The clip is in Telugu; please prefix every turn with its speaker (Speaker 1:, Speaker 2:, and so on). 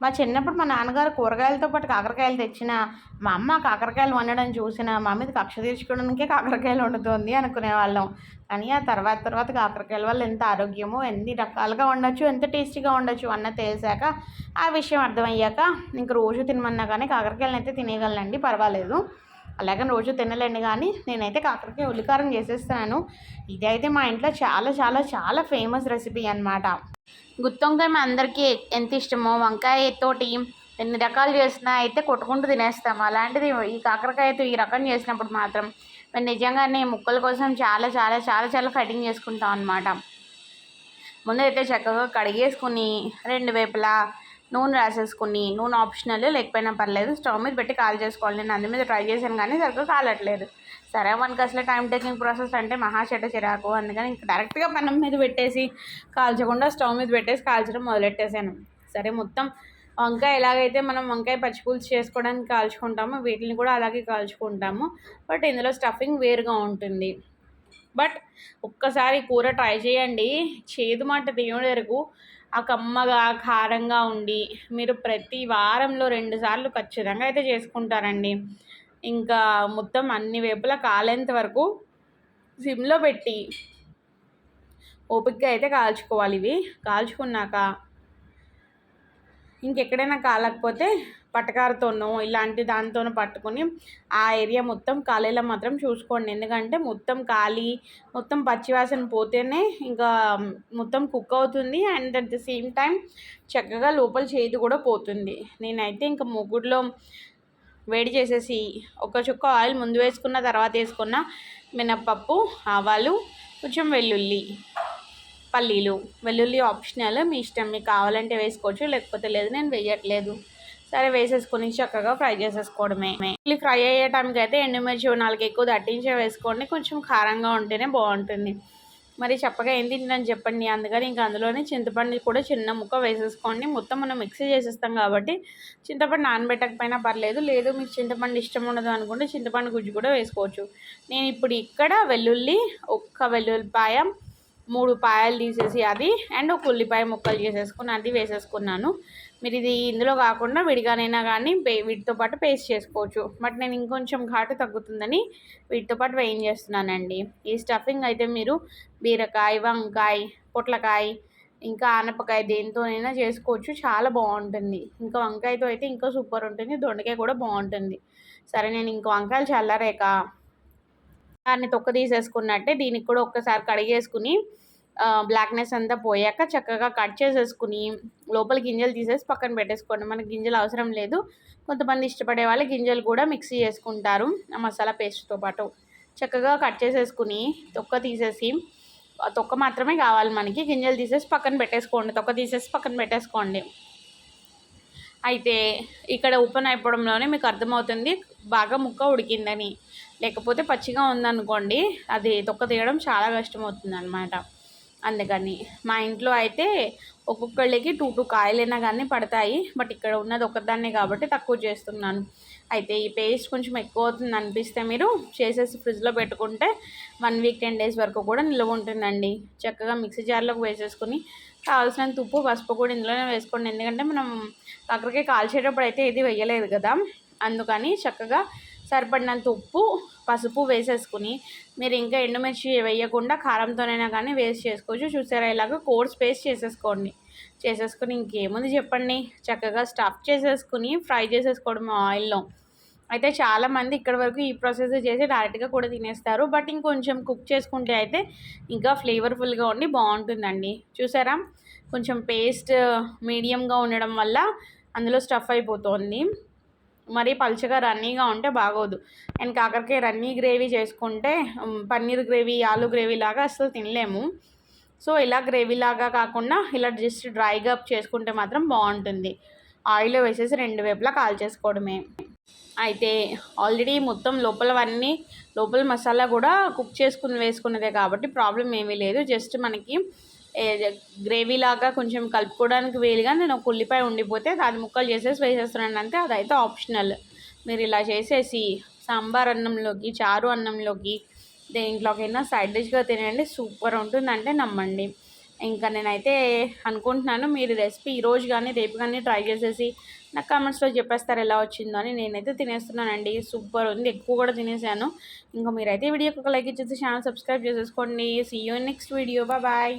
Speaker 1: మా చిన్నప్పుడు మా నాన్నగారు కూరగాయలతో పాటు కాకరకాయలు తెచ్చిన మా అమ్మ కాకరకాయలు వండడం చూసిన మా మీద కక్ష తీర్చుకోవడానికే కాకరకాయలు వండుతుంది అనుకునేవాళ్ళం కానీ ఆ తర్వాత తర్వాత కాకరకాయల వల్ల ఎంత ఆరోగ్యమో ఎన్ని రకాలుగా ఉండొచ్చు ఎంత టేస్టీగా ఉండొచ్చు అన్న తెలిసాక ఆ విషయం అర్థమయ్యాక ఇంక రోజు తినమన్నా కానీ కాకరకాయలను అయితే తినేయగలనండి పర్వాలేదు. అలాగే రోజు తినలేండి కానీ నేనైతే కాకరకాయ ఉల్లికారం చేసేస్తాను. ఇది అయితే మా ఇంట్లో చాలా చాలా చాలా ఫేమస్ రెసిపీ అనమాట గుత్తొంకాయ మా అందరికీ ఎంత ఇష్టమో వంకాయ తోటి ఎన్ని రకాలు చేసినా అయితే కొట్టుకుంటూ తినేస్తాము. అలాంటిది ఈ కాకరకాయతో ఈ రకం చేసినప్పుడు మాత్రం మేము నిజంగానే ముక్కల కోసం చాలా చాలా చాలా చాలా ఫైటింగ్ చేసుకుంటాం అనమాట ముందైతే చక్కగా కడిగేసుకుని రెండు వైపులా నూనె రాసేసుకుని నూనె ఆప్షనల్ లేకపోయినా పర్లేదు స్టవ్ మీద పెట్టి కాల్ చేసుకోవాలి. నేను అందు మీద ట్రై చేశాను కానీ సరిగ్గా కాలట్లేదు. సరే మనకి అసలు టైం టేకింగ్ ప్రాసెస్ అంటే మహా చిరాకు. అందుకని ఇంక డైరెక్ట్గా పన్నం మీద పెట్టేసి కాల్చకుండా స్టవ్ మీద పెట్టేసి కాల్చడం మొదలెట్టేసాను సరే మొత్తం వంకాయ ఎలాగైతే మనం వంకాయ పచ్చిపులుసు చేసుకోవడానికి కాల్చుకుంటామో వీటిని కూడా అలాగే కాల్చుకుంటాము. బట్ ఇందులో స్టఫింగ్ వేరుగా ఉంటుంది. బట్ ఒక్కసారి కూర ట్రై చేయండి. చేదు మాట దేవుడి వరకు ఆ కమ్మగా కారంగా ఉండి మీరు ప్రతి వారంలో రెండు సార్లు ఖచ్చితంగా అయితే చేసుకుంటారండి. ఇంకా మొత్తం అన్ని వైపులా కాలేంత వరకు సిమ్లో పెట్టి ఓపికగా అయితే కాల్చుకోవాలి ఇవి. కాల్చుకున్నాక ఇంకెక్కడైనా కాలకపోతే పట్టకారతోనో ఇలాంటి దానితోనో పట్టుకొని ఆ ఏరియా మొత్తం కాలేలా మాత్రం చూసుకోండి. ఎందుకంటే మొత్తం కాలి మొత్తం పచ్చివాసన పోతేనే ఇంకా మొత్తం కుక్ అవుతుంది. And at the same time చక్కగా లోపల చేతి కూడా పోతుంది. నేనైతే ఇంకా ముగ్గుడులో వేడి చేసేసి ఒక చుక్క ఆయిల్ ముందు వేసుకున్న తర్వాత వేసుకున్న మినప్పప్పు ఆవాలు కొంచెం వెల్లుల్లి పల్లీలు వెల్లుల్లి ఆప్షనల్ మీ ఇష్టం మీకు కావాలంటే వేసుకోవచ్చు లేకపోతే లేదు నేను వేయట్లేదు. సరే వేసేసుకొని చక్కగా ఫ్రై చేసేసుకోవడమే. ఇల్లు ఫ్రై అయ్యే టైంకి అయితే ఎండుమిర్చి నాలుగు ఎక్కువ దట్టించే వేసుకోండి కొంచెం కారంగా ఉంటేనే బాగుంటుంది. మరి చెప్పగా ఏం తింటుందని చెప్పండి అందుకని ఇంకా అందులోనే చింతపండు కూడా చిన్న ముక్క వేసేసుకోండి. మొత్తం మనం మిక్సీ చేసేస్తాం కాబట్టి చింతపండు నానబెట్టకపోయినా పర్లేదు లేదు మీకు చింతపండు ఇష్టం ఉండదు అనుకుంటే చింతపండు గుజ్జు కూడా వేసుకోవచ్చు. నేను ఇప్పుడు ఇక్కడ వెల్లుల్లి ఒక్క వెల్లుల్లిపాయ మూడు పాయలు తీసేసి అది అండ్ ఒక ఉల్లిపాయ ముక్కలు చేసేసుకుని అది వేసేసుకున్నాను. మీరు ఇది ఇందులో కాకుండా విడిగానైనా కానీ వీటితో పాటు పేస్ట్ చేసుకోవచ్చు. బట్ నేను ఇంకొంచెం ఘాటు తగ్గుతుందని వీటితో పాటు వేయించేస్తున్నానండి. ఈ స్టఫింగ్ అయితే మీరు బీరకాయ వంకాయ పొట్లకాయ ఇంకా ఆనపకాయ దేనితోనైనా చేసుకోవచ్చు. చాలా బాగుంటుంది. ఇంకా వంకాయతో అయితే ఇంకా సూపర్ ఉంటుంది. దొండకాయ కూడా బాగుంటుంది. సరే నేను ఇంకో వంకాయలు చల్లారాక దాన్ని తొక్క తీసేసుకున్నట్టే దీనికి కూడా ఒక్కసారి కడిగేసుకుని బ్లాక్నెస్ అంతా పోయాక చక్కగా కట్ చేసేసుకుని లోపల గింజలు తీసేసి పక్కన పెట్టేసుకోండి. మనకి గింజలు అవసరం లేదు. కొంతమంది ఇష్టపడే వాళ్ళు గింజలు కూడా మిక్సీ చేసుకుంటారు ఆ మసాలా పేస్ట్తో పాటు. చక్కగా కట్ చేసేసుకుని తొక్క తీసేసి తొక్క మాత్రమే కావాలి మనకి. గింజలు తీసేసి పక్కన పెట్టేసుకోండి. తొక్క తీసేసి పక్కన పెట్టేసుకోండి. అయితే ఇక్కడ ఉప్పు అయిపోవడంలోనే మీకు అర్థమవుతుంది బాగా ముక్క ఉడికిందని. లేకపోతే పచ్చిగా ఉందనుకోండి అది తొక్క తీయడం చాలా కష్టమవుతుంది అనమాట అందుకని. మా ఇంట్లో అయితే ఒక్కొక్కళ్ళకి టూ టూ కాయలైనా కానీ పడతాయి. బట్ ఇక్కడ ఉన్నది ఒకదాన్నే కాబట్టి తక్కువ చేస్తున్నాను. అయితే ఈ పేస్ట్ కొంచెం ఎక్కువ అవుతుంది అనిపిస్తే మీరు చేసేసి ఫ్రిడ్జ్లో పెట్టుకుంటే వన్ వీక్ టెన్ డేస్ వరకు కూడా నిల్వ ఉంటుందండి. చక్కగా మిక్సీ జార్లోకి వేసేసుకుని కావాల్సినంత ఉప్పు పసుపు కూడా ఇందులోనే వేసుకోండి. ఎందుకంటే మనం కాకరకాయ కాల్చేటప్పుడు అయితే ఇది వేయలేదు కదా. అందుకని చక్కగా సరిపడినంత ఉప్పు పసుపు వేసేసుకుని మీరు ఇంకా ఎండుమిర్చి వేయకుండా కారంతోనైనా కానీ వేస్ట్ చేసుకోవచ్చు. చూసారా? ఇలాగ కోర్స్ పేస్ట్ చేసేసుకోండి. చేసేసుకుని ఇంకేముంది చెప్పండి? చక్కగా స్టఫ్ చేసేసుకుని ఫ్రై చేసేసుకోవడం ఆయిల్లో. అయితే చాలామంది ఇక్కడ వరకు ఈ ప్రాసెస్ చేసి డైరెక్ట్గా కూడా తినేస్తారు. బట్ ఇంకొంచెం కుక్ చేసుకుంటే అయితే ఇంకా ఫ్లేవర్ఫుల్గా ఉండి బాగుంటుందండి. చూసారా? కొంచెం పేస్ట్ మీడియంగా ఉండడం వల్ల అందులో స్టఫ్ అయిపోతుంది. మరీ పలుచగా రన్నీగా ఉంటే బాగోదు. అండ్ కాకరకాయ రన్నీ గ్రేవీ చేసుకుంటే పన్నీర్ గ్రేవీ ఆలు గ్రేవీ లాగా అసలు తినలేము. సో ఇలా గ్రేవీ లాగా కాకుండా ఇలా జస్ట్ డ్రైగా చేసుకుంటే మాత్రం బాగుంటుంది. ఆయిల్ వేసేసి రెండు వైపులా కాల్ చేసుకోవడమే. అయితే ఆల్రెడీ మొత్తం లోపలవన్నీ లోపల మసాలా కూడా కుక్ చేసుకుని వేసుకున్నదే కాబట్టి ప్రాబ్లం ఏమీ లేదు. జస్ట్ మనకి గ్రేవీ లాగా కొంచెం కలుపుకోవడానికి వేలుగా నేను ఒక ఉల్లిపాయ ఉండిపోతే దాని ముక్కలు చేసేసి వేసేస్తున్నాను అంతే అదైతే ఆప్షనల్. మీరు ఇలా చేసేసి సాంబార్ అన్నంలోకి చారు అన్నంలోకి దేంట్లోకైనా సైడ్ డిష్గా తినండి. సూపర్ ఉంటుందంటే నమ్మండి. ఇంకా నేనైతే అనుకుంటున్నాను మీరు రెసిపీ ఈరోజు కానీ రేపు కానీ ట్రై చేసేసి నాకు కామెంట్స్లో చెప్పేస్తారు ఎలా వచ్చిందో అని. నేనైతే తినేస్తున్నానండి. సూపర్ ఉంది. ఎక్కువ కూడా తినేసాను. ఇంకా మీరైతే వీడియోకి ఒక లైక్ ఇచ్చేసి ఛానల్ సబ్స్క్రైబ్ చేసేసుకోండి. See you next video bye